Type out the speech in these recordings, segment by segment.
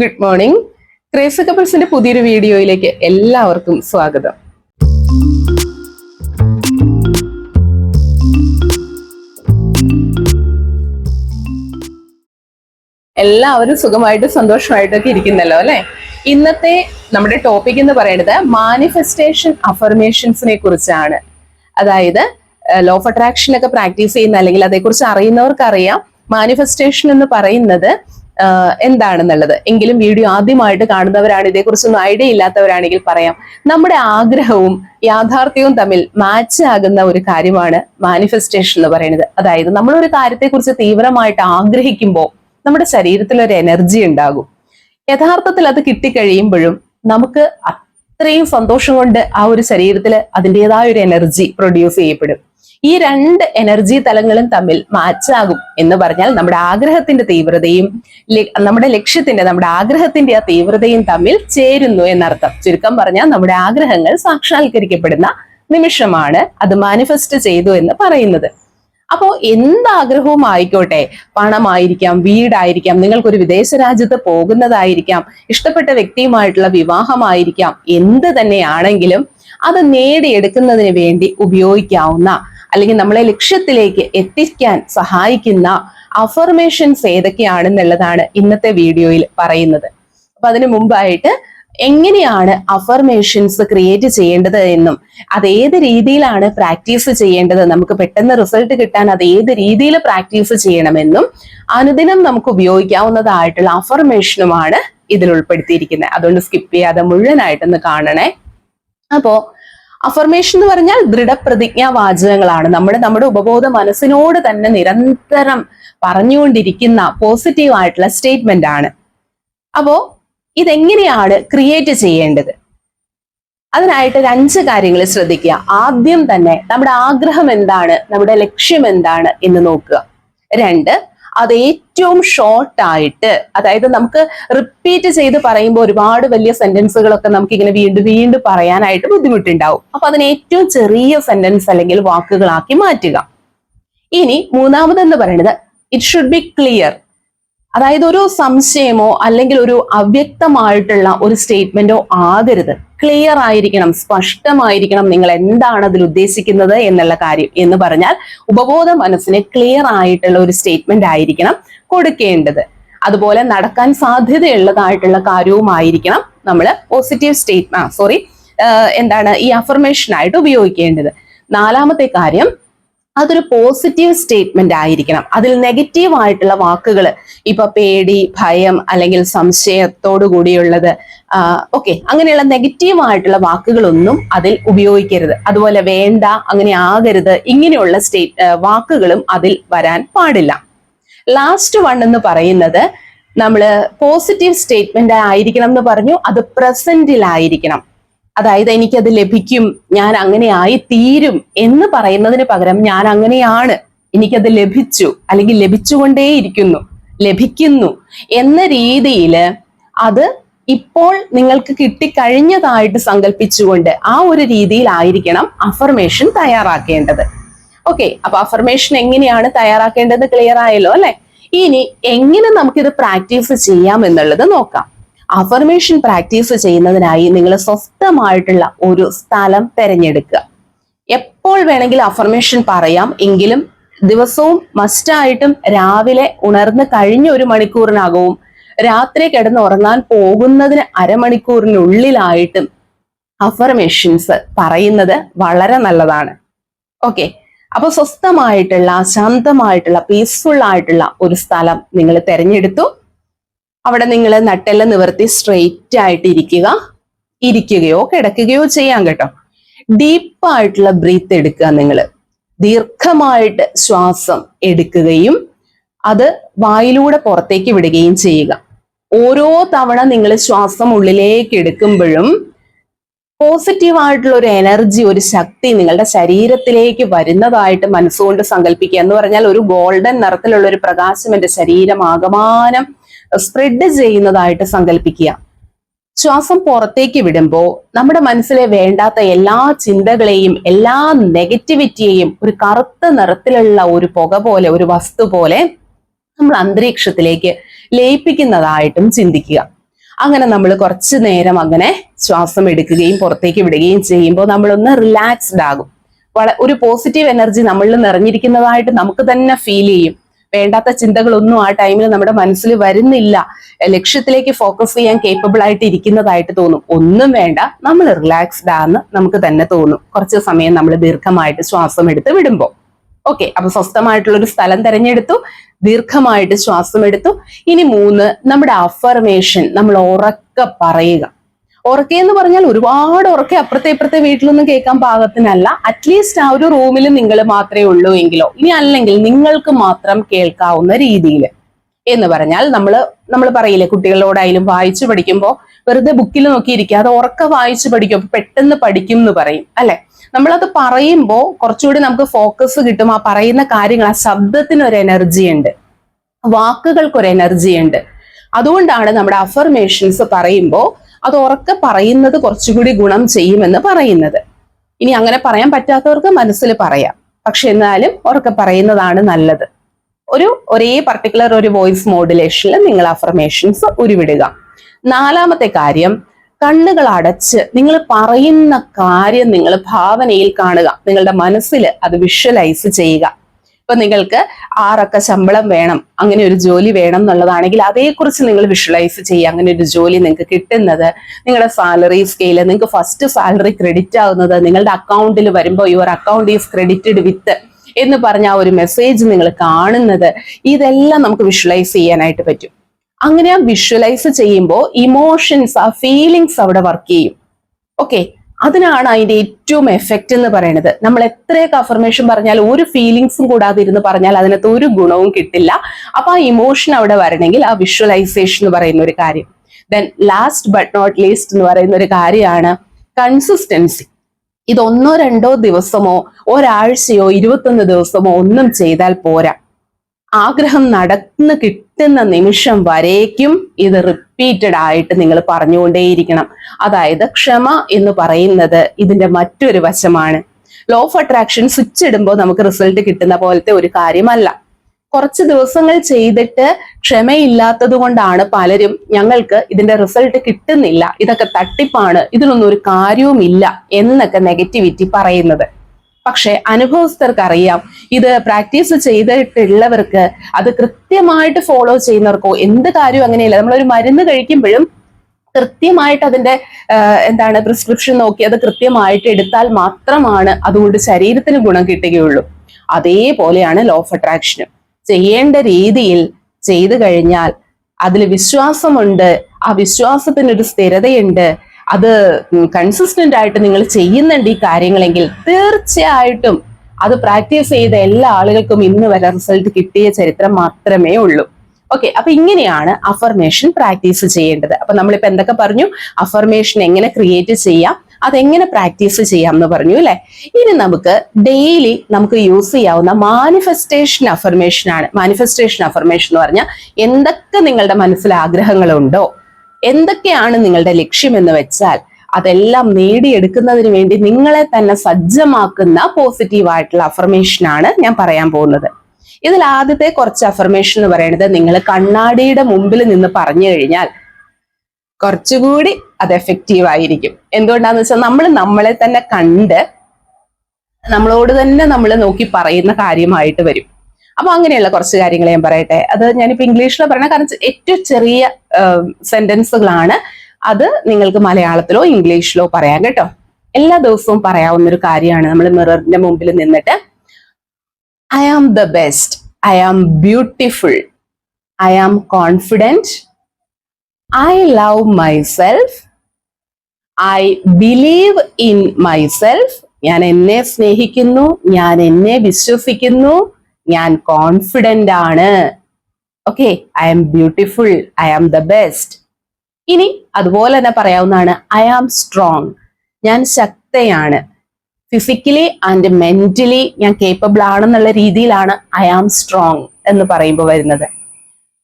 Good morning craze കപ്പിൾസിന്റെ പുതിയൊരു വീഡിയോയിലേക്ക് എല്ലാവർക്കും സ്വാഗതം. എല്ലാവരും സുഖമായിട്ടും സന്തോഷമായിട്ടൊക്കെ ഇരിക്കുന്നല്ലോ അല്ലെ? ഇന്നത്തെ നമ്മുടെ ടോപ്പിക് എന്ന് പറയുന്നത് മാനിഫെസ്റ്റേഷൻ അഫർമേഷൻസിനെ കുറിച്ചാണ്. അതായത് ലോ ഓഫ് അട്രാക്ഷൻ ഒക്കെ പ്രാക്ടീസ് ചെയ്യുന്ന അല്ലെങ്കിൽ അതേക്കുറിച്ച് അറിയുന്നവർക്കറിയാം. മാനിഫെസ്റ്റേഷൻ എന്ന് പറയുന്നത് എന്താണെന്നുള്ളത്. എങ്കിലും വീഡിയോ ആദ്യമായിട്ട് കാണുന്നവരാണ് ഇതേക്കുറിച്ചൊന്നും ഐഡിയ ഇല്ലാത്തവരാണെങ്കിൽ പറയാം. നമ്മുടെ ആഗ്രഹവും യാഥാർത്ഥ്യവും തമ്മിൽ മാച്ച് ആകുന്ന ഒരു കാര്യമാണ് മാനിഫെസ്റ്റേഷൻ എന്ന് പറയുന്നത്. അതായത് നമ്മൾ ഒരു കാര്യത്തെക്കുറിച്ച് തീവ്രമായിട്ട് ആഗ്രഹിക്കുമ്പോൾ നമ്മുടെ ശരീരത്തിൽ ഒരു എനർജി ഉണ്ടാകും. യഥാർത്ഥത്തിൽ അത് കിട്ടിക്കഴിയുമ്പോഴും നമുക്ക് അത്രയും സന്തോഷം കൊണ്ട് ആ ഒരു ശരീരത്തിൽ അതിന്റെതായ ഒരു എനർജി പ്രൊഡ്യൂസ് ചെയ്യപ്പെടും. ഈ രണ്ട് എനർജി തലങ്ങളും തമ്മിൽ മാച്ചാകും എന്ന് പറഞ്ഞാൽ നമ്മുടെ ആഗ്രഹത്തിന്റെ തീവ്രതയും നമ്മുടെ ലക്ഷ്യത്തിന്റെ നമ്മുടെ ആഗ്രഹത്തിന്റെ ആ തീവ്രതയും തമ്മിൽ ചേരുന്നു എന്നർത്ഥം. ചുരുക്കം പറഞ്ഞാൽ നമ്മുടെ ആഗ്രഹങ്ങൾ സാക്ഷാത്കരിക്കപ്പെടുന്ന നിമിഷമാണ് അത് മാനിഫെസ്റ്റ് ചെയ്തു എന്ന് പറയുന്നത്. അപ്പോ എന്ത് ആഗ്രഹവും ആയിക്കോട്ടെ. പണമായിരിക്കാം വീടായിരിക്കാം നിങ്ങൾക്കൊരു വിദേശ രാജ്യത്ത് പോകുന്നതായിരിക്കാം ഇഷ്ടപ്പെട്ട വ്യക്തിയുമായിട്ടുള്ള വിവാഹമായിരിക്കാം എന്ത് തന്നെയാണെങ്കിലും അത് നേടിയെടുക്കുന്നതിന് വേണ്ടി ഉപയോഗിക്കാവുന്ന അല്ലെങ്കിൽ നമ്മളെ ലക്ഷ്യത്തിലേക്ക് എത്തിക്കാൻ സഹായിക്കുന്ന അഫർമേഷൻസ് ഏതൊക്കെയാണെന്നുള്ളതാണ് ഇന്നത്തെ വീഡിയോയിൽ പറയുന്നത്. അപ്പൊ അതിനു മുമ്പായിട്ട് എങ്ങനെയാണ് അഫർമേഷൻസ് ക്രിയേറ്റ് ചെയ്യേണ്ടത് എന്നും അത് ഏത് രീതിയിലാണ് പ്രാക്ടീസ് ചെയ്യേണ്ടത് നമുക്ക് പെട്ടെന്ന് റിസൾട്ട് കിട്ടാൻ അത് ഏത് രീതിയിൽ പ്രാക്ടീസ് ചെയ്യണമെന്നും അനുദിനം നമുക്ക് ഉപയോഗിക്കാവുന്നതായിട്ടുള്ള അഫർമേഷനുമാണ് ഇതിൽ ഉൾപ്പെടുത്തിയിരിക്കുന്നത്. അതുകൊണ്ട് സ്കിപ്പ് ചെയ്യാതെ മുഴുവനായിട്ടൊന്ന് കാണണേ. അപ്പോ അഫർമേഷൻ എന്ന് പറഞ്ഞാൽ ദൃഢപ്രതിജ്ഞാ വാചകങ്ങളാണ്. നമ്മൾ നമ്മുടെ ഉപബോധ മനസ്സിനോട് തന്നെ നിരന്തരം പറഞ്ഞുകൊണ്ടിരിക്കുന്ന പോസിറ്റീവ് ആയിട്ടുള്ള സ്റ്റേറ്റ്മെന്റ് ആണ്. അപ്പോ ഇതെങ്ങനെയാണ് ക്രിയേറ്റ് ചെയ്യേണ്ടത്? അതിനായിട്ട് ഒരു അഞ്ച് കാര്യങ്ങൾ ശ്രദ്ധിക്കുക. ആദ്യം തന്നെ നമ്മുടെ ആഗ്രഹം എന്താണ്? നമ്മുടെ ലക്ഷ്യം എന്താണ്? എന്ന് നോക്കുക. രണ്ട് അത് ഏറ്റവും ഷോർട്ട് ആയിട്ട് അതായത് നമുക്ക് റിപ്പീറ്റ് ചെയ്ത് പറയുമ്പോൾ ഒരുപാട് വലിയ സെന്റൻസുകളൊക്കെ നമുക്ക് ഇങ്ങനെ വീണ്ടും വീണ്ടും പറയാനായിട്ട് ബുദ്ധിമുട്ടുണ്ടാവും. അപ്പൊ അതിന് ഏറ്റവും ചെറിയ സെന്റൻസ് അല്ലെങ്കിൽ വാക്കുകളാക്കി മാറ്റുക. ഇനി മൂന്നാമതെന്ന് പറയുന്നത് ഇറ്റ് ഷുഡ് ബി ക്ലിയർ അതായത് ഒരു സംശയമോ അല്ലെങ്കിൽ ഒരു അവ്യക്തമായിട്ടുള്ള ഒരു സ്റ്റേറ്റ്മെന്റോ ആകരുത്. ക്ലിയർ ആയിരിക്കണം സ്പഷ്ടമായിരിക്കണം നിങ്ങൾ എന്താണ് അതിൽ ഉദ്ദേശിക്കുന്നത് എന്നുള്ള കാര്യം എന്ന് പറഞ്ഞാൽ ഉപബോധ മനസ്സിന് ക്ലിയർ ആയിട്ടുള്ള ഒരു സ്റ്റേറ്റ്മെന്റ് ആയിരിക്കണം കൊടുക്കേണ്ടത്. അതുപോലെ നടക്കാൻ സാധ്യതയുള്ളതായിട്ടുള്ള കാര്യവുമായിരിക്കണം നമ്മൾ പോസിറ്റീവ് സ്റ്റേറ്റ്മെന്റ് സോറി എന്താണ് ഈ അഫർമേഷൻ ആയിട്ട് ഉപയോഗിക്കേണ്ടത്. നാലാമത്തെ കാര്യം അതൊരു പോസിറ്റീവ് സ്റ്റേറ്റ്മെന്റ് ആയിരിക്കണം. അതിൽ നെഗറ്റീവ് ആയിട്ടുള്ള വാക്കുകൾ ഇപ്പൊ പേടി ഭയം അല്ലെങ്കിൽ സംശയത്തോടു കൂടിയുള്ളത് ഓക്കെ അങ്ങനെയുള്ള നെഗറ്റീവ് ആയിട്ടുള്ള വാക്കുകളൊന്നും അതിൽ ഉപയോഗിക്കരുത്. അതുപോലെ വേണ്ട അങ്ങനെ ആകരുത് ഇങ്ങനെയുള്ള സ്റ്റേറ്റ് വാക്കുകളും അതിൽ വരാൻ പാടില്ല. ലാസ്റ്റ് വൺ എന്ന് പറയുന്നത് നമ്മൾ പോസിറ്റീവ് സ്റ്റേറ്റ്മെന്റ് ആയിരിക്കണം എന്ന് പറഞ്ഞു. അത് പ്രസന്റിലായിരിക്കണം അതായത് എനിക്കത് ലഭിക്കും ഞാൻ അങ്ങനെ ആയി തീരും എന്ന് പറയുന്നതിന് പകരം ഞാൻ അങ്ങനെയാണ് എനിക്കത് ലഭിച്ചു അല്ലെങ്കിൽ ലഭിച്ചുകൊണ്ടേയിരിക്കുന്നു ലഭിക്കുന്നു എന്ന രീതിയിൽ അത് ഇപ്പോൾ നിങ്ങൾക്ക് കിട്ടിക്കഴിഞ്ഞതായിട്ട് സങ്കല്പിച്ചുകൊണ്ട് ആ ഒരു രീതിയിലായിരിക്കണം അഫർമേഷൻ തയ്യാറാക്കേണ്ടത്. ഓക്കെ അപ്പൊ അഫർമേഷൻ എങ്ങനെയാണ് തയ്യാറാക്കേണ്ടത്? ക്ലിയർ ആയല്ലോ അല്ലെ? ഇനി എങ്ങനെ നമുക്കിത് പ്രാക്ടീസ് ചെയ്യാം എന്നുള്ളത് നോക്കാം. അഫർമേഷൻ പ്രാക്ടീസ് ചെയ്യുന്നതിനായി നിങ്ങൾ സ്വസ്ഥമായിട്ടുള്ള ഒരു സ്ഥലം തിരഞ്ഞെടുക്കുക. എപ്പോൾ വേണമെങ്കിലും അഫർമേഷൻ പറയാം. എങ്കിലും ദിവസവും മസ്റ്റായിട്ടും രാവിലെ ഉണർന്ന് കഴിഞ്ഞ ഒരു മണിക്കൂറിനകവും രാത്രി കിടന്ന് ഉറങ്ങാൻ പോകുന്നതിന് അരമണിക്കൂറിനുള്ളിലായിട്ടും അഫർമേഷൻസ് പറയുന്നത് വളരെ നല്ലതാണ്. ഓക്കെ അപ്പൊ സ്വസ്ഥമായിട്ടുള്ള ശാന്തമായിട്ടുള്ള പീസ്ഫുൾ ആയിട്ടുള്ള ഒരു സ്ഥലം നിങ്ങൾ തിരഞ്ഞെടുത്തു. അവിടെ നിങ്ങൾ നട്ടെല്ലാം നിവർത്തി സ്ട്രെയിറ്റ് ആയിട്ട് ഇരിക്കുക. ഇരിക്കുകയോ കിടക്കുകയോ ചെയ്യാം കേട്ടോ. ഡീപ്പായിട്ടുള്ള ബ്രീത്ത് എടുക്കുക നിങ്ങൾ ദീർഘമായിട്ട് ശ്വാസം എടുക്കുകയും അത് വായിലൂടെ പുറത്തേക്ക് വിടുകയും ചെയ്യുക. ഓരോ തവണ നിങ്ങൾ ശ്വാസം ഉള്ളിലേക്ക് എടുക്കുമ്പോഴും പോസിറ്റീവായിട്ടുള്ള ഒരു എനർജി ഒരു ശക്തി നിങ്ങളുടെ ശരീരത്തിലേക്ക് വരുന്നതായിട്ട് മനസ്സുകൊണ്ട് സങ്കല്പിക്കുക. എന്ന് പറഞ്ഞാൽ ഒരു ഗോൾഡൻ നിറത്തിലുള്ള ഒരു പ്രകാശം എന്റെ ശരീരം ആകമാനം സ്പ്രെഡ് ചെയ്യുന്നതായിട്ട് സങ്കല്പിക്കുക ശ്വാസം പുറത്തേക്ക് വിടുമ്പോൾ നമ്മുടെ മനസ്സിലെ വേണ്ടാത്ത എല്ലാ ചിന്തകളെയും എല്ലാ നെഗറ്റിവിറ്റിയെയും ഒരു കറുത്ത നിറത്തിലുള്ള ഒരു പുക പോലെ ഒരു വസ്തു പോലെ നമ്മൾ അന്തരീക്ഷത്തിലേക്ക് ലയിപ്പിക്കുന്നതായിട്ടും ചിന്തിക്കുക. അങ്ങനെ നമ്മൾ കുറച്ച് നേരം അങ്ങനെ ശ്വാസം എടുക്കുകയും പുറത്തേക്ക് വിടുകയും ചെയ്യുമ്പോൾ നമ്മളൊന്ന് റിലാക്സ്ഡ് ആകും. ഒരു പോസിറ്റീവ് എനർജി നമ്മളിൽ നിറഞ്ഞിരിക്കുന്നതായിട്ട് നമുക്ക് തന്നെ ഫീൽ ചെയ്യും. വേണ്ടാത്ത ചിന്തകളൊന്നും ആ ടൈമിൽ നമ്മുടെ മനസ്സിൽ വരുന്നില്ല. ലക്ഷ്യത്തിലേക്ക് ഫോക്കസ് ചെയ്യാൻ കേപ്പബിൾ ആയിട്ട് ഇരിക്കുന്നതായിട്ട് തോന്നും. ഒന്നും വേണ്ട നമ്മൾ റിലാക്സ്ഡ് ആന്ന് നമുക്ക് തന്നെ തോന്നും. കുറച്ച് സമയം നമ്മൾ ദീർഘമായിട്ട് ശ്വാസം എടുത്ത് വിടുമ്പോൾ ഓക്കെ അപ്പൊ സ്വസ്ഥമായിട്ടുള്ള ഒരു സ്ഥലം തിരഞ്ഞെടുത്തു. ദീർഘമായിട്ട് ശ്വാസം എടുത്തു ഇനി മൂന്ന് നമ്മുടെ അഫർമേഷൻ നമ്മൾ ഉറക്ക പറയുക. ഉറക്കെ എന്ന് പറഞ്ഞാൽ ഒരുപാട് ഉറക്കെ അപ്പുറത്തെ ഇപ്പുറത്തെ വീട്ടിലൊന്നും കേൾക്കാൻ പാകത്തിനല്ല. അറ്റ്ലീസ്റ്റ് ആ ഒരു റൂമിൽ നിങ്ങൾ മാത്രമേ ഉള്ളൂ എങ്കിലോ. ഇനി അല്ലെങ്കിൽ നിങ്ങൾക്ക് മാത്രം കേൾക്കാവുന്ന രീതിയിൽ. എന്ന് പറഞ്ഞാൽ നമ്മൾ നമ്മൾ പറയില്ലേ കുട്ടികളോടായാലും വായിച്ചു പഠിക്കുമ്പോൾ വെറുതെ ബുക്കിൽ നോക്കിയിരിക്കാതെ ഉറക്കെ വായിച്ചു പഠിക്കും. പെട്ടെന്ന് പഠിക്കും എന്ന് പറയും. അല്ലെ? നമ്മളത് പറയുമ്പോൾ കുറച്ചുകൂടി നമുക്ക് ഫോക്കസ് കിട്ടും. ആ പറയുന്ന കാര്യങ്ങൾ ആ ശബ്ദത്തിന് ഒരു എനർജി ഉണ്ട്. വാക്കുകൾക്ക് ഒരു എനർജി ഉണ്ട്. അതുകൊണ്ടാണ് നമ്മുടെ അഫർമേഷൻസ് പറയുമ്പോൾ അത് ഉറക്കെ പറയുന്നത് കുറച്ചുകൂടി ഗുണം ചെയ്യുമെന്ന് പറയുന്നത്. ഇനി അങ്ങനെ പറയാൻ പറ്റാത്തവർക്ക് മനസ്സിൽ പറയാം. പക്ഷെ എന്നാലും ഉറക്കെ പറയുന്നതാണ് നല്ലത്. ഒരു ഒരേ പർട്ടിക്കുലർ ഒരു വോയിസ് മോഡുലേഷനിൽ നിങ്ങൾ അഫർമേഷൻസ് ഉരുവിടുക. നാലാമത്തെ കാര്യം കണ്ണുകൾ അടച്ച് നിങ്ങൾ പറയുന്ന കാര്യം നിങ്ങൾ ഭാവനയിൽ കാണുക. നിങ്ങളുടെ മനസ്സിൽ അത് വിഷ്വലൈസ് ചെയ്യുക. ഇപ്പൊ നിങ്ങൾക്ക് ആറൊക്കെ ശമ്പളം വേണം അങ്ങനെ ഒരു ജോലി വേണം എന്നുള്ളതാണെങ്കിൽ അതേക്കുറിച്ച് നിങ്ങൾ വിഷ്വലൈസ് ചെയ്യുക. അങ്ങനെ ഒരു ജോലി നിങ്ങൾക്ക് കിട്ടുന്നത് നിങ്ങളുടെ സാലറി സ്കെയിൽ നിങ്ങൾക്ക് ഫസ്റ്റ് സാലറി ക്രെഡിറ്റ് ആവുന്നത് നിങ്ങളുടെ അക്കൗണ്ടിൽ വരുമ്പോൾ your account is credited with എന്ന് പറഞ്ഞ ആ ഒരു മെസ്സേജ് നിങ്ങൾ കാണുന്നത്. ഇതെല്ലാം നമുക്ക് വിഷ്വലൈസ് ചെയ്യാനായിട്ട് പറ്റും. അങ്ങനെ ആ വിഷ്വലൈസ് ചെയ്യുമ്പോൾ ഇമോഷൻസ് ആ ഫീലിങ്സ് അവിടെ വർക്ക് ചെയ്യും. ഓക്കെ അതിനാണ് അതിന്റെ ഏറ്റവും എഫക്റ്റ് എന്ന് പറയുന്നത്. നമ്മൾ എത്രയൊക്കെ അഫർമേഷൻ പറഞ്ഞാൽ ഒരു ഫീലിങ്സും കൂടാതെ ഇരുന്ന് പറഞ്ഞാൽ അതിനകത്ത് ഒരു ഗുണവും കിട്ടില്ല. അപ്പൊ ആ ഇമോഷൻ അവിടെ വരണമെങ്കിൽ ആ വിഷ്വലൈസേഷൻ എന്ന് പറയുന്ന ഒരു കാര്യം. Then last but not least എന്ന് പറയുന്ന ഒരു കാര്യമാണ് കൺസിസ്റ്റൻസി ഇതൊന്നോ രണ്ടോ ദിവസമോ ഒരാഴ്ചയോ ഇരുപത്തൊന്ന് ദിവസമോ ഒന്നും ചെയ്താൽ പോരാ. ആഗ്രഹം നടന്ന് കിട്ടുന്ന നിമിഷം വരേക്കും ഇത് റിപ്പീറ്റഡ് ആയിട്ട് നിങ്ങൾ പറഞ്ഞുകൊണ്ടേയിരിക്കണം. അതായത് ക്ഷമ എന്ന് പറയുന്നത് ഇതിന്റെ മറ്റൊരു വശമാണ്. ലോ ഓഫ് അട്രാക്ഷൻ സ്വിച്ച് ഇടുമ്പോൾ നമുക്ക് റിസൾട്ട് കിട്ടുന്ന പോലത്തെ ഒരു കാര്യമല്ല. കുറച്ച് ദിവസങ്ങൾ ചെയ്തിട്ട് ക്ഷമയില്ലാത്തത് കൊണ്ടാണ് പലരും ഞങ്ങൾക്ക് ഇതിന്റെ റിസൾട്ട് കിട്ടുന്നില്ല. ഇതൊക്കെ തട്ടിപ്പാണ്. ഇതിനൊന്നും ഒരു കാര്യവുമില്ല എന്നൊക്കെ നെഗറ്റിവിറ്റി പറയുന്നത്. പക്ഷെ അനുഭവസ്ഥർക്ക് അറിയാം ഇത് പ്രാക്ടീസ് ചെയ്തിട്ടുള്ളവർക്ക് അത് കൃത്യമായിട്ട് ഫോളോ ചെയ്യുന്നവർക്കോ എന്ത് കാര്യവും അങ്ങനെയല്ല. നമ്മളൊരു മരുന്ന് കഴിക്കുമ്പോഴും കൃത്യമായിട്ട് അതിന്റെ എന്താണ് പ്രിസ്ക്രിപ്ഷൻ നോക്കി അത് കൃത്യമായിട്ട് എടുത്താൽ മാത്രമാണ് അതുകൊണ്ട് ശരീരത്തിന് ഗുണം കിട്ടുകയുള്ളൂ. അതേപോലെയാണ് ലോ ഓഫ് അട്രാക്ഷനും ചെയ്യേണ്ട രീതിയിൽ ചെയ്തു കഴിഞ്ഞാൽ അതിൽ വിശ്വാസമുണ്ട് ആ വിശ്വാസത്തിനൊരു സ്ഥിരതയുണ്ട് അത് കൺസിസ്റ്റന്റ് ആയിട്ട് നിങ്ങൾ ചെയ്യുന്നുണ്ട് ഈ കാര്യങ്ങളെങ്കിൽ തീർച്ചയായിട്ടും അത് പ്രാക്ടീസ് ചെയ്ത എല്ലാ ആളുകൾക്കും ഇന്ന് വരെ റിസൾട്ട് കിട്ടിയ ചരിത്രം മാത്രമേ ഉള്ളൂ. ഓക്കെ അപ്പൊ ഇങ്ങനെയാണ് അഫർമേഷൻ പ്രാക്ടീസ് ചെയ്യേണ്ടത്. അപ്പൊ നമ്മളിപ്പോ എന്തൊക്കെ പറഞ്ഞു? അഫർമേഷൻ എങ്ങനെ ക്രിയേറ്റ് ചെയ്യാം? അതെങ്ങനെ പ്രാക്ടീസ് ചെയ്യാം എന്ന് പറഞ്ഞു അല്ലെ? ഇനി നമുക്ക് ഡെയിലി നമുക്ക് യൂസ് ചെയ്യാവുന്ന മാനിഫെസ്റ്റേഷൻ അഫർമേഷൻ ആണ്. മാനിഫെസ്റ്റേഷൻ അഫർമേഷൻ എന്ന് പറഞ്ഞാൽ എന്തൊക്കെ നിങ്ങളുടെ മനസ്സിൽ ആഗ്രഹങ്ങളുണ്ടോ? എന്തൊക്കെയാണ് നിങ്ങളുടെ ലക്ഷ്യം എന്ന് വെച്ചാൽ അതെല്ലാം നേടിയെടുക്കുന്നതിന് വേണ്ടി നിങ്ങളെ തന്നെ സജ്ജമാക്കുന്ന പോസിറ്റീവായിട്ടുള്ള അഫർമേഷൻ ആണ് ഞാൻ പറയാൻ പോകുന്നത്. ഇതിൽ ആദ്യത്തെ കുറച്ച് അഫർമേഷൻ എന്ന് പറയുന്നത് നിങ്ങൾ കണ്ണാടിയുടെ മുമ്പിൽ നിന്ന് പറഞ്ഞു കഴിഞ്ഞാൽ കുറച്ചുകൂടി അത് എഫക്റ്റീവ് ആയിരിക്കും. എന്തുകൊണ്ടാന്ന് വെച്ചാൽ നമ്മൾ നമ്മളെ തന്നെ കണ്ട് നമ്മളോട് തന്നെ നമ്മൾ നോക്കി പറയുന്ന കാര്യമായിട്ട് വരും. അപ്പൊ അങ്ങനെയുള്ള കുറച്ച് കാര്യങ്ങൾ ഞാൻ പറയട്ടെ. അത് ഞാനിപ്പോ ഇംഗ്ലീഷിൽ പറയണ കാരണം ഏറ്റവും ചെറിയ സെന്റൻസുകളാണ് അത് നിങ്ങൾക്ക് മലയാളത്തിലോ ഇംഗ്ലീഷിലോ പറയാം കേട്ടോ. എല്ലാ ദിവസവും പറയാവുന്ന ഒരു കാര്യമാണ്. നമ്മൾ മിററിന്റെ മുമ്പിൽ നിന്നിട്ട് I am the best I am beautiful I am confident I love myself I believe in myself ഞാൻ എന്നെ സ്നേഹിക്കുന്നു. ഞാൻ എന്നെ വിശ്വസിക്കുന്നു. ഞാൻ കോൺഫിഡന്റ് ആണ്. Okay I am beautiful I am the best ഇനി അതുപോലെ തന്നെ പറയാവുന്നതാണ് ഐ ആം സ്ട്രോങ് ഞാൻ ശക്തയാണ്. ഫിസിക്കലി ആൻഡ് മെന്റലി ഞാൻ കേപ്പബിൾ ആണെന്നുള്ള രീതിയിലാണ് ഐ ആം സ്ട്രോങ് എന്ന് പറയുമ്പോൾ വരുന്നത്.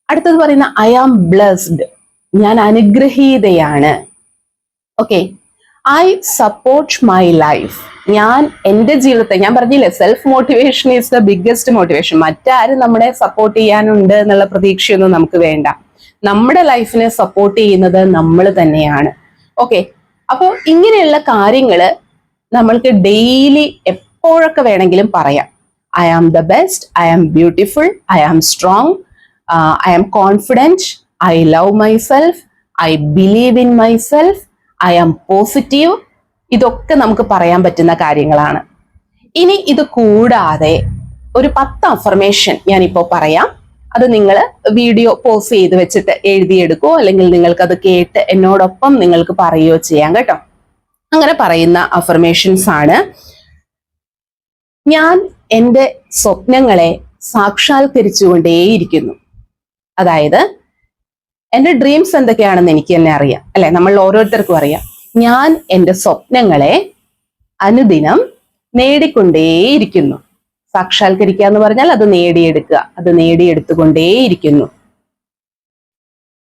അടുത്തത് പറയുന്ന ഐ ആം ബ്ലസ്ഡ് ഞാൻ അനുഗ്രഹീതയാണ്. Okay I support my life ഞാൻ എന്റെ ജീവിതത്തെ ഞാൻ പറഞ്ഞില്ലേ self motivation is the biggest motivation മറ്റാരും നമ്മളെ സപ്പോർട്ട് ചെയ്യാനുണ്ട് എന്നുള്ള പ്രതീക്ഷയൊന്നും നമുക്ക് വേണ്ട. നമ്മുടെ ലൈഫിനെ സപ്പോർട്ട് ചെയ്യുന്നത് നമ്മൾ തന്നെയാണ്. ഓക്കെ അപ്പോൾ ഇങ്ങനെയുള്ള കാര്യങ്ങൾ നമ്മൾക്ക് ഡെയിലി എപ്പോഴൊക്കെ വേണമെങ്കിലും പറയാം. I am the best I am beautiful I am strong I am confident I love my self I believe in myself I am positive ഇതൊക്കെ നമുക്ക് പറയാൻ പറ്റുന്ന കാര്യങ്ങളാണ്. ഇനി ഇത് കൂടാതെ ഒരു പത്ത് അഫർമേഷൻ ഞാനിപ്പോൾ പറയാം. അത് നിങ്ങൾ വീഡിയോ പോസ് ചെയ്ത് വെച്ചിട്ട് എഴുതിയെടുക്കോ അല്ലെങ്കിൽ നിങ്ങൾക്കത് കേട്ട് എന്നോടൊപ്പം നിങ്ങൾക്ക് പറയുകയോ ചെയ്യാം കേട്ടോ. അങ്ങനെ പറയുന്ന അഫർമേഷൻസ് ആണ്. ഞാൻ എന്റെ സ്വപ്നങ്ങളെ സാക്ഷാത്കരിച്ചുകൊണ്ടേയിരിക്കുന്നു അതായത് എന്റെ ഡ്രീംസ് എന്തൊക്കെയാണെന്ന് എനിക്ക് തന്നെ അറിയാം. അല്ലെ? നമ്മൾ ഓരോരുത്തർക്കും അറിയാം. ഞാൻ എന്റെ സ്വപ്നങ്ങളെ അനുദിനം നേടിക്കൊണ്ടേയിരിക്കുന്നു. സാക്ഷാത്കരിക്കുക എന്ന് പറഞ്ഞാൽ അത് നേടിയെടുക്കുക. അത് നേടിയെടുത്തുകൊണ്ടേയിരിക്കുന്നു.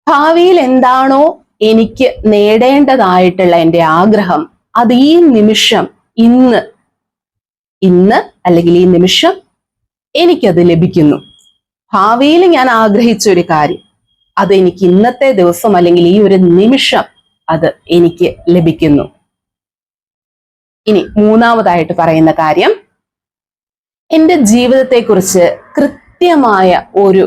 ഭാവിയിൽ എന്താണോ എനിക്ക് നേടേണ്ടതായിട്ടുള്ള എന്റെ ആഗ്രഹം അത് ഈ നിമിഷം ഇന്ന് ഇന്ന് അല്ലെങ്കിൽ ഈ നിമിഷം എനിക്കത് ലഭിക്കുന്നു. ഭാവിയിൽ ഞാൻ ആഗ്രഹിച്ച ഒരു കാര്യം അത് എനിക്ക് ഇന്നത്തെ ദിവസം അല്ലെങ്കിൽ ഈ ഒരു നിമിഷം അത് എനിക്ക് ലഭിക്കുന്നു. ഇനി മൂന്നാമതായിട്ട് പറയുന്ന കാര്യം എന്റെ ജീവിതത്തെക്കുറിച്ച് കൃത്യമായ ഒരു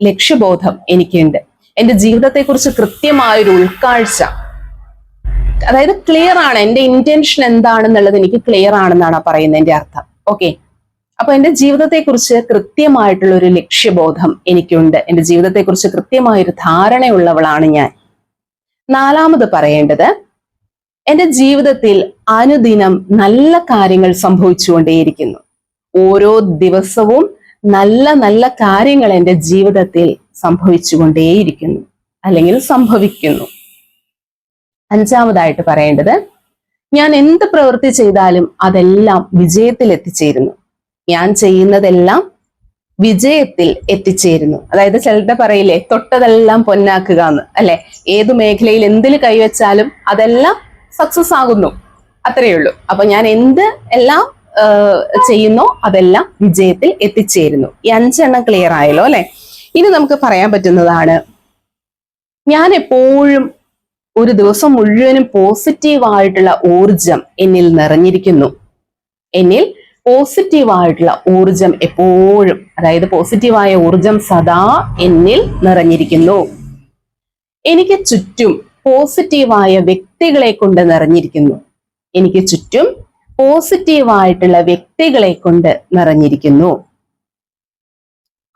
ലക്ഷ്യബോധം എനിക്കുണ്ട്. എന്റെ ജീവിതത്തെക്കുറിച്ച് കൃത്യമായ ഒരു ഉൾക്കാഴ്ച. അതായത് ക്ലിയർ ആണ് എന്റെ ഇന്റൻഷൻ എന്താണെന്നുള്ളത് എനിക്ക് ക്ലിയർ ആണെന്നാണ് പറയുന്നത് പറയുന്നതിന്റെ അർത്ഥം. ഓക്കെ അപ്പൊ എന്റെ ജീവിതത്തെക്കുറിച്ച് കൃത്യമായിട്ടുള്ള ഒരു ലക്ഷ്യബോധം എനിക്കുണ്ട്. എന്റെ ജീവിതത്തെക്കുറിച്ച് കൃത്യമായ ഒരു ധാരണയുള്ളവളാണ് ഞാൻ. നാലാമത് പറയേണ്ടത് എന്റെ ജീവിതത്തിൽ അനുദിനം നല്ല കാര്യങ്ങൾ സംഭവിച്ചുകൊണ്ടേയിരിക്കുന്നു. ഓരോ ദിവസവും നല്ല നല്ല കാര്യങ്ങൾ എന്റെ ജീവിതത്തിൽ സംഭവിച്ചുകൊണ്ടേയിരിക്കുന്നു. അല്ലെങ്കിൽ സംഭവിക്കുന്നു. അഞ്ചാമതായിട്ട് പറയേണ്ടത് ഞാൻ എന്ത് പ്രവൃത്തി ചെയ്താലും അതെല്ലാം വിജയത്തിൽ എത്തിച്ചേരുന്നു ഞാൻ ചെയ്യുന്നതെല്ലാം വിജയത്തിൽ എത്തിച്ചേരുന്നു. അതായത് ചിലരുടെ പറയില്ലേ തൊട്ടതെല്ലാം പൊന്നാക്കുക എന്ന് അല്ലെ? ഏത് മേഖലയിൽ എന്തിൽ കൈവച്ചാലും അതെല്ലാം സക്സസ് ആകുന്നു. അത്രയേ ഉള്ളൂ. അപ്പൊ ഞാൻ എന്ത് എല്ലാം ചെയ്യുന്നോ അതെല്ലാം വിജയത്തിൽ എത്തിച്ചേരുന്നു. ഈ അഞ്ചെണ്ണം ക്ലിയർ ആയല്ലോ അല്ലെ? ഇനി നമുക്ക് പറയാൻ പറ്റുന്നതാണ് ഞാൻ എപ്പോഴും ഒരു ദിവസം മുഴുവനും പോസിറ്റീവ് ആയിട്ടുള്ള ഊർജം എന്നിൽ നിറഞ്ഞിരിക്കുന്നു. എന്നിൽ പോസിറ്റീവ് ആയിട്ടുള്ള ഊർജം എപ്പോഴും അതായത് പോസിറ്റീവായ ഊർജം സദാ എന്നിൽ നിറഞ്ഞിരിക്കുന്നു. എനിക്ക് ചുറ്റും പോസിറ്റീവായ വ്യക്തികളെ കൊണ്ട് നിറഞ്ഞിരിക്കുന്നു. എനിക്ക് ചുറ്റും പോസിറ്റീവായിട്ടുള്ള വ്യക്തികളെ കൊണ്ട് നിറഞ്ഞിരിക്കുന്നു.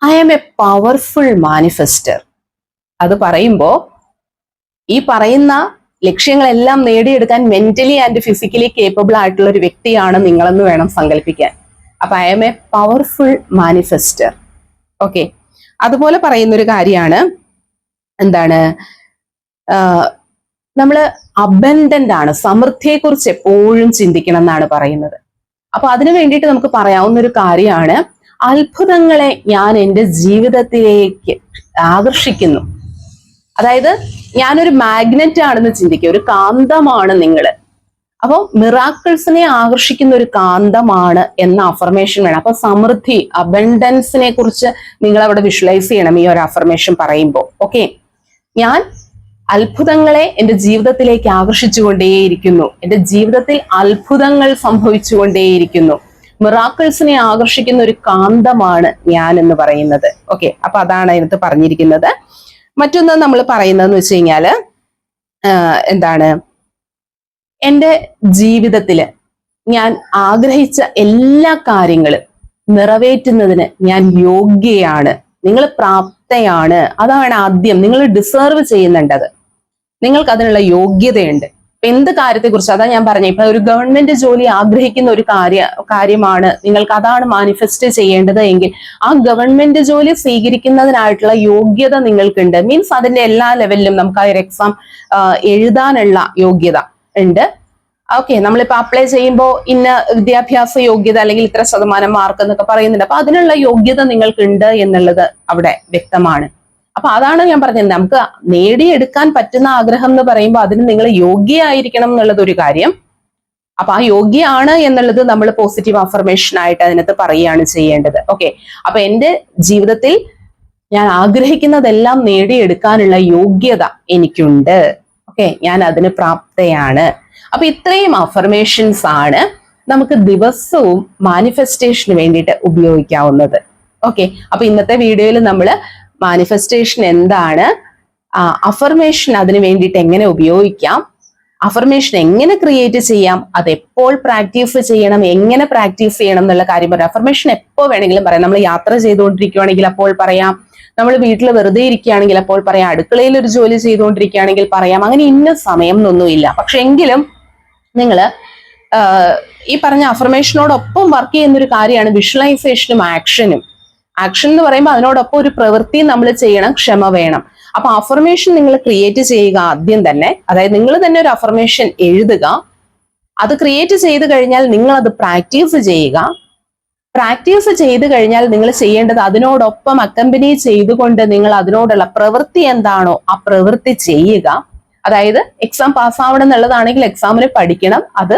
I am a powerful manifester അത് പറയുമ്പോ ഈ പറയുന്ന ലക്ഷ്യങ്ങളെല്ലാം നേടിയെടുക്കാൻ മെന്റലി ആൻഡ് ഫിസിക്കലി കേപ്പബിൾ ആയിട്ടുള്ള ഒരു വ്യക്തിയാണ് നിങ്ങളെന്ന് വേണം സങ്കല്പിക്കാൻ അപ്പൊ I am a powerful manifester okay അതുപോലെ പറയുന്ന ഒരു കാര്യമാണ് എന്താണ് നമ്മൾ അബൻഡന്റ് ആണ് സമൃദ്ധിയെക്കുറിച്ച് എപ്പോഴും ചിന്തിക്കണം എന്നാണ് പറയുന്നത്. അപ്പൊ അതിനു വേണ്ടിയിട്ട് നമുക്ക് പറയാവുന്ന ഒരു കാര്യമാണ് അത്ഭുതങ്ങളെ ഞാൻ എന്റെ ജീവിതത്തിലേക്ക് ആകർഷിക്കുന്നു. അതായത് ഞാനൊരു മാഗ്നറ്റ് ആണെന്ന് ചിന്തിക്കുക. ഒരു കാന്തമാണ് നിങ്ങൾ അപ്പോൾ മിറാക്കിൾസിനെ ആകർഷിക്കുന്ന ഒരു കാന്തമാണ് എന്ന അഫർമേഷൻ വേണം. അപ്പൊ സമൃദ്ധി അബൻഡൻസിനെ കുറിച്ച് നിങ്ങൾ അവിടെ വിഷ്വലൈസ് ചെയ്യണം ഈ ഒരു അഫർമേഷൻ പറയുമ്പോൾ ഓക്കെ ഞാൻ അത്ഭുതങ്ങളെ എന്റെ ജീവിതത്തിലേക്ക് ആകർഷിച്ചുകൊണ്ടേയിരിക്കുന്നു. എന്റെ ജീവിതത്തിൽ അത്ഭുതങ്ങൾ സംഭവിച്ചുകൊണ്ടേയിരിക്കുന്നു. മിറാക്കിൾസിനെ ആകർഷിക്കുന്ന ഒരു കാന്തമാണ് ഞാൻ എന്ന് പറയുന്നത്. ഓക്കെ അപ്പൊ അതാണ് അതിനകത്ത് പറഞ്ഞിരിക്കുന്നത്. മറ്റൊന്ന് നമ്മൾ പറയുന്നതെന്ന് വെച്ച് കഴിഞ്ഞാൽ എന്താണ്? എന്റെ ജീവിതത്തിൽ ഞാൻ ആഗ്രഹിച്ച എല്ലാ കാര്യങ്ങളും നിറവേറ്റുന്നതിന് ഞാൻ യോഗ്യയാണ്. നിങ്ങൾ പ്രാപ്തയാണ്. അതാണ് ആദ്യം. നിങ്ങൾ ഡിസേർവ് ചെയ്യുന്നുണ്ടത്. നിങ്ങൾക്ക് അതിനുള്ള യോഗ്യതയുണ്ട്. എന്ത് കാര്യത്തെക്കുറിച്ച്? അതാ ഞാൻ പറഞ്ഞു. ഇപ്പൊ ഒരു ഗവൺമെന്റ് ജോലി ആഗ്രഹിക്കുന്ന ഒരു കാര്യ കാര്യമാണ്. നിങ്ങൾക്ക് അതാണ് മാനിഫെസ്റ്റ് ചെയ്യേണ്ടത് എങ്കിൽ ആ ഗവൺമെന്റ് ജോലി സ്വീകരിക്കുന്നതിനായിട്ടുള്ള യോഗ്യത നിങ്ങൾക്കുണ്ട്. മീൻസ് അതിന്റെ എല്ലാ ലെവലിലും നമുക്ക് ആ ഒരു എക്സാം എഴുതാനുള്ള യോഗ്യത ഉണ്ട്. ഓക്കെ നമ്മളിപ്പോ അപ്ലൈ ചെയ്യുമ്പോൾ ഇന്ന വിദ്യാഭ്യാസ യോഗ്യത അല്ലെങ്കിൽ ഇത്ര ശതമാനം മാർക്ക് എന്നൊക്കെ പറയുന്നുണ്ട്. അപ്പൊ അതിനുള്ള യോഗ്യത നിങ്ങൾക്കുണ്ട് എന്നുള്ളത് അവിടെ വ്യക്തമാണ്. അപ്പൊ അതാണ് ഞാൻ പറഞ്ഞത്. നമുക്ക് നേടിയെടുക്കാൻ പറ്റുന്ന ആഗ്രഹം എന്ന് പറയുമ്പോൾ അതിന് നിങ്ങൾ യോഗ്യയായിരിക്കണം എന്നുള്ളത് ഒരു കാര്യം. അപ്പൊ ആ യോഗ്യയാണ് എന്നുള്ളത് നമ്മൾ പോസിറ്റീവ് അഫർമേഷൻ ആയിട്ട് അതിനകത്ത് പറയുകയാണ് ചെയ്യേണ്ടത്. ഓക്കെ അപ്പൊ എന്റെ ജീവിതത്തിൽ ഞാൻ ആഗ്രഹിക്കുന്നതെല്ലാം നേടിയെടുക്കാനുള്ള യോഗ്യത എനിക്കുണ്ട്. ഓക്കെ ഞാൻ അതിന് പ്രാപ്തയാണ്. അപ്പൊ ഇത്രയും അഫർമേഷൻസ് ആണ് നമുക്ക് ദിവസവും മാനിഫെസ്റ്റേഷന് വേണ്ടിയിട്ട് ഉപയോഗിക്കാവുന്നത്. ഓക്കെ അപ്പൊ ഇന്നത്തെ വീഡിയോയിൽ നമ്മൾ മാനിഫെസ്റ്റേഷൻ എന്താണ്? അഫർമേഷൻ അതിന് വേണ്ടിയിട്ട് എങ്ങനെ ഉപയോഗിക്കാം? അഫർമേഷൻ എങ്ങനെ ക്രിയേറ്റ് ചെയ്യാം? അത് എപ്പോൾ പ്രാക്ടീസ് ചെയ്യണം? എങ്ങനെ പ്രാക്ടീസ് ചെയ്യണം എന്നുള്ള കാര്യം പറയാം. അഫർമേഷൻ എപ്പോൾ വേണമെങ്കിലും പറയാം. നമ്മൾ യാത്ര ചെയ്തുകൊണ്ടിരിക്കുകയാണെങ്കിൽ അപ്പോൾ പറയാം. നമ്മൾ വീട്ടിൽ വെറുതെ ഇരിക്കുകയാണെങ്കിൽ അപ്പോൾ പറയാം. അടുക്കളയിൽ ഒരു ജോലി ചെയ്തുകൊണ്ടിരിക്കുകയാണെങ്കിൽ പറയാം. അങ്ങനെ ഇന്ന സമയം എന്നൊന്നുമില്ല പക്ഷെ എങ്കിലും നിങ്ങൾ ഈ പറഞ്ഞ അഫർമേഷനോടൊപ്പം വർക്ക് ചെയ്യുന്ന ഒരു കാര്യമാണ് വിഷ്വലൈസേഷനും ആക്ഷനും ആക്ഷൻ എന്ന് പറയുമ്പോൾ അതിനോടൊപ്പം ഒരു പ്രവൃത്തി നമ്മൾ ചെയ്യണം ക്ഷമ വേണം. അപ്പൊ അഫർമേഷൻ നിങ്ങൾ ക്രിയേറ്റ് ചെയ്യുക ആദ്യം തന്നെ. അതായത് നിങ്ങൾ തന്നെ ഒരു അഫർമേഷൻ എഴുതുക. അത് ക്രിയേറ്റ് ചെയ്ത് കഴിഞ്ഞാൽ നിങ്ങൾ അത് പ്രാക്ടീസ് ചെയ്യുക. പ്രാക്ടീസ് ചെയ്ത് കഴിഞ്ഞാൽ നിങ്ങൾ ചെയ്യേണ്ടത് അതിനോടൊപ്പം അക്കമ്പനി ചെയ്തുകൊണ്ട് നിങ്ങൾ അതിനോടുള്ള പ്രവൃത്തി എന്താണോ ആ പ്രവൃത്തി ചെയ്യുക. അതായത് എക്സാം പാസ്സാവണം എന്നുള്ളതാണെങ്കിൽ എക്സാമിന് പഠിക്കണം. അത്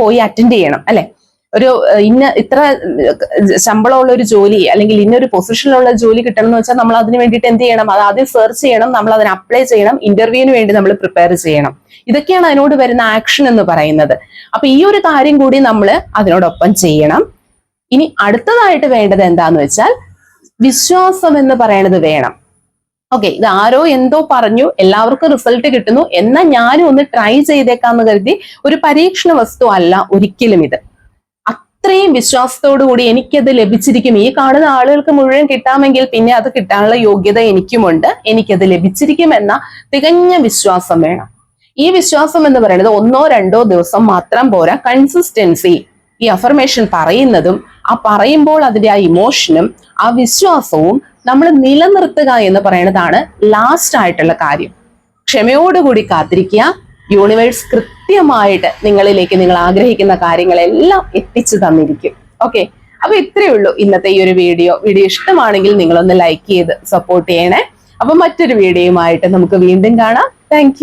പോയി അറ്റൻഡ് ചെയ്യണം അല്ലെ? ഒരു ഇന്ന ഇത്ര ശമ്പളമുള്ള ഒരു ജോലി അല്ലെങ്കിൽ ഇന്നൊരു പൊസിഷനിലുള്ള ജോലി കിട്ടണം എന്ന് വെച്ചാൽ നമ്മൾ അതിന് വേണ്ടിയിട്ട് എന്ത് ചെയ്യണം? അത് ആദ്യം സെർച്ച് ചെയ്യണം നമ്മൾ അതിന് അപ്ലൈ ചെയ്യണം ഇന്റർവ്യൂവിന് വേണ്ടി നമ്മൾ പ്രിപ്പയർ ചെയ്യണം. ഇതൊക്കെയാണ് അതിനോട് വരുന്ന ആക്ഷൻ എന്ന് പറയുന്നത്. അപ്പൊ ഈ ഒരു കാര്യം കൂടി നമ്മൾ അതിനോടൊപ്പം ചെയ്യണം. ഇനി അടുത്തതായിട്ട് വേണ്ടത് എന്താന്ന് വെച്ചാൽ വിശ്വാസം എന്ന് പറയണത് വേണം. ഓക്കെ ഇത് ആരോ എന്തോ പറഞ്ഞു എല്ലാവർക്കും റിസൾട്ട് കിട്ടുന്നു എന്നാൽ ഞാനും ഒന്ന് ട്രൈ ചെയ്തേക്കാന്ന് കരുതി ഒരു പരീക്ഷണ വസ്തു അല്ല ഒരിക്കലും ഇത്. അത്രയും വിശ്വാസത്തോടു കൂടി എനിക്കത് ലഭിച്ചിരിക്കും. ഈ കാണുന്ന ആളുകൾക്ക് മുഴുവൻ കിട്ടാമെങ്കിൽ പിന്നെ അത് കിട്ടാനുള്ള യോഗ്യത എനിക്കുമുണ്ട്. എനിക്കത് ലഭിച്ചിരിക്കുമെന്ന തികഞ്ഞ വിശ്വാസം വേണം. ഈ വിശ്വാസം എന്ന് പറയുന്നത് ഒന്നോ രണ്ടോ ദിവസം മാത്രം പോരാ. കൺസിസ്റ്റൻസി ഈ അഫർമേഷൻ പറയുന്നതും ആ പറയുമ്പോൾ അതിന്റെ ആ ഇമോഷനും ആ വിശ്വാസവും നമ്മൾ നിലനിർത്തുക എന്ന് പറയുന്നതാണ് ലാസ്റ്റ് ആയിട്ടുള്ള കാര്യം. ക്ഷമയോടുകൂടി കാത്തിരിക്കുക. യൂണിവേഴ്സ് കൃത്യമായിട്ട് നിങ്ങളിലേക്ക് നിങ്ങൾ ആഗ്രഹിക്കുന്ന കാര്യങ്ങളെല്ലാം എത്തിച്ചു തന്നിരിക്കും. ഓക്കെ അപ്പൊ ഇത്രയേ ഉള്ളൂ ഇന്നത്തെ ഈ ഒരു വീഡിയോ വീഡിയോ ഇഷ്ടമാണെങ്കിൽ നിങ്ങളൊന്ന് ലൈക്ക് ചെയ്ത് സപ്പോർട്ട് ചെയ്യണേ. അപ്പൊ മറ്റൊരു വീഡിയോയുമായിട്ട് നമുക്ക് വീണ്ടും കാണാം. താങ്ക്